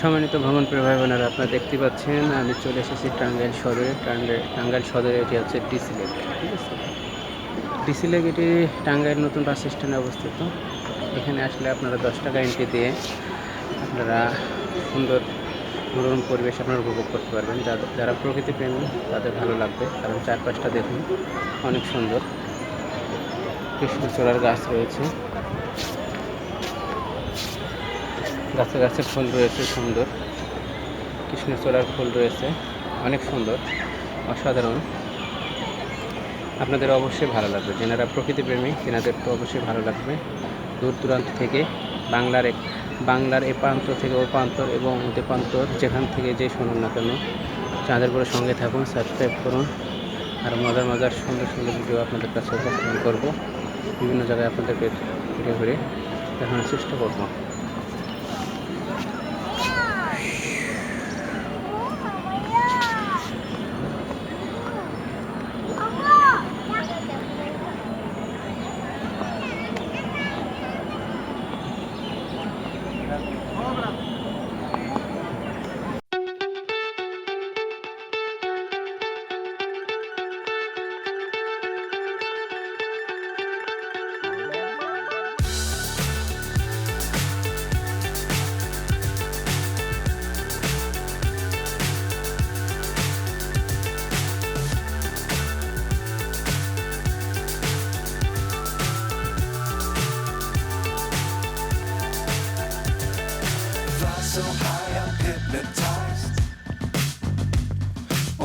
সম্মানিত ভ্রমণ প্রিয় বোনেরা, আপনারা দেখতে পাচ্ছেন, আমি চলে এসেছি টাঙ্গাইল সদরে। টাঙ্গাইল টাঙ্গাইল সদরে এটি হচ্ছে ডিসি লেক, ঠিক আছে? ডিসি লেক এটি টাঙ্গাইল নতুন বাস স্ট্যান্ডে অবস্থিত। এখানে আসলে আপনারা দশ টাকা এন্ট্রি দিয়ে আপনারা সুন্দর মনোরম পরিবেশ আপনারা উপভোগ করতে পারবেন। যারা প্রকৃতি প্রেমী তাদের ভালো লাগবে। কারণ চারপাশটা দেখুন, অনেক সুন্দর। কৃষ্ণচূড়ার গাছ রয়েছে। গাছে গাছে ফুল রয়েছে, সুন্দর। কৃষ্ণচূড়ার ফুল রয়েছে, অনেক সুন্দর, অসাধারণ। আপনাদের অবশ্যই ভালো লাগবে। যেনারা প্রকৃতিপ্রেমী, তেনাদের তো অবশ্যই ভালো লাগবে। দূর দূরান্ত থেকে, বাংলার এক, বাংলার এ প্রান্ত থেকে ও প্রান্তর এবং ওতে প্রান্তর যেখান থেকে যে শুনুন না কেন চাঁদের করে সঙ্গে থাকুন সাবস্ক্রাইব করুন। আর মজার মজার সুন্দর সুন্দর ভিডিও আপনাদের কাছে উপস্থাপন করব। বিভিন্ন জায়গায় আপনাদেরকে ঘুরে ঘুরে দেখানোর চেষ্টা করব।